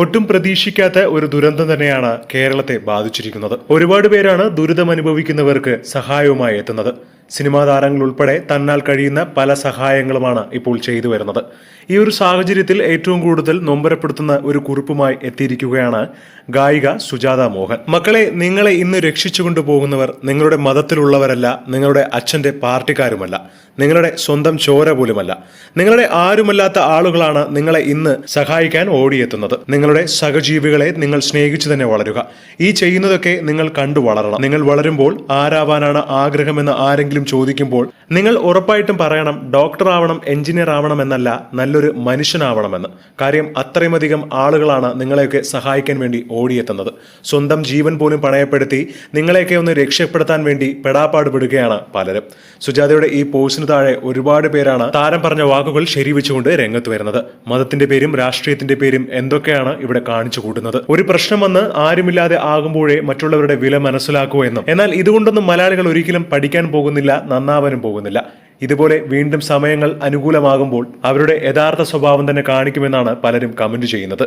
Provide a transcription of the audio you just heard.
ഒട്ടും പ്രതീക്ഷിക്കാത്ത ഒരു ദുരന്തം തന്നെയാണ് കേരളത്തെ ബാധിച്ചിരിക്കുന്നത്. ഒരുപാട് പേരാണ് ദുരിതം അനുഭവിക്കുന്നവർക്ക് സഹായവുമായി എത്തുന്നത്. സിനിമാ താരങ്ങൾ ഉൾപ്പെടെ തന്നാൽ കഴിയുന്ന പല സഹായങ്ങളുമാണ് ഇപ്പോൾ ചെയ്തു വരുന്നത്. ഈ ഒരു സാഹചര്യത്തിൽ ഏറ്റവും കൂടുതൽ നൊമ്പരപ്പെടുത്തുന്ന ഒരു കുറിപ്പുമായി എത്തിയിരിക്കുകയാണ് ഗായിക സുജാത മോഹൻ. മക്കളെ നിങ്ങളെ ഇന്ന് രക്ഷിച്ചുകൊണ്ടു പോകുന്നവർ നിങ്ങളുടെ മതത്തിലുള്ളവരല്ല നിങ്ങളുടെ അച്ഛന്റെ പാർട്ടിക്കാരുമല്ല നിങ്ങളുടെ സ്വന്തം ചോര പോലുമല്ല. നിങ്ങളുടെ ആരുമല്ലാത്ത ആളുകളാണ് നിങ്ങളെ ഇന്ന് സഹായിക്കാൻ ഓടിയെത്തുന്നത്. നിങ്ങളുടെ സഹജീവികളെ നിങ്ങൾ സ്നേഹിച്ചു തന്നെ വളരുക. ഈ ചെയ്യുന്നതൊക്കെ നിങ്ങൾ കണ്ടു വളരണം. നിങ്ങൾ വളരുമ്പോൾ ആരാവാനാണ് ആഗ്രഹമെന്ന് ആരെങ്കിലും ചോദിക്കുമ്പോൾ നിങ്ങൾ ഉറപ്പായിട്ടും പറയണം ഡോക്ടർ ആവണം എഞ്ചിനീയർ ആവണം എന്നല്ല നല്ലൊരു മനുഷ്യനാവണമെന്ന്. കാര്യം അത്രയുമധികം ആളുകളാണ് നിങ്ങളെയൊക്കെ സഹായിക്കാൻ വേണ്ടി ഓടിയെത്തുന്നത്. സ്വന്തം ജീവൻ പോലും പണയപ്പെടുത്തി നിങ്ങളെയൊക്കെ ഒന്ന് രക്ഷപ്പെടുത്താൻ വേണ്ടി പെടാപ്പാട് പെടുകയാണ് പലരും. സുജാതയുടെ ഈ പോസ്റ്റിന് താഴെ ഒരുപാട് പേരാണ് താരം പറഞ്ഞ വാക്കുകൾ ശരിവെച്ചുകൊണ്ട് രംഗത്ത് വരുന്നത്. മതത്തിന്റെ പേരും രാഷ്ട്രീയത്തിന്റെ പേരും എന്തൊക്കെയാണ് ഇവിടെ കാണിച്ചു കൂട്ടുന്നത്? ഒരു പ്രശ്നം വന്ന് ആരുമില്ലാതെ ആകുമ്പോഴേ മറ്റുള്ളവരുടെ വില മനസ്സിലാക്കൂ എന്നും. എന്നാൽ ഇതുകൊണ്ടൊന്നും മലയാളികൾ ഒരിക്കലും പഠിക്കാൻ പോകുന്നില്ല നന്നാവാനും പോകുന്നില്ല. ഇതുപോലെ വീണ്ടും സമയങ്ങൾ അനുകൂലമാകുമ്പോൾ അവരുടെ യഥാർത്ഥ സ്വഭാവം തന്നെ കാണിക്കുമെന്നാണ് പലരും കമന്റ് ചെയ്യുന്നത്.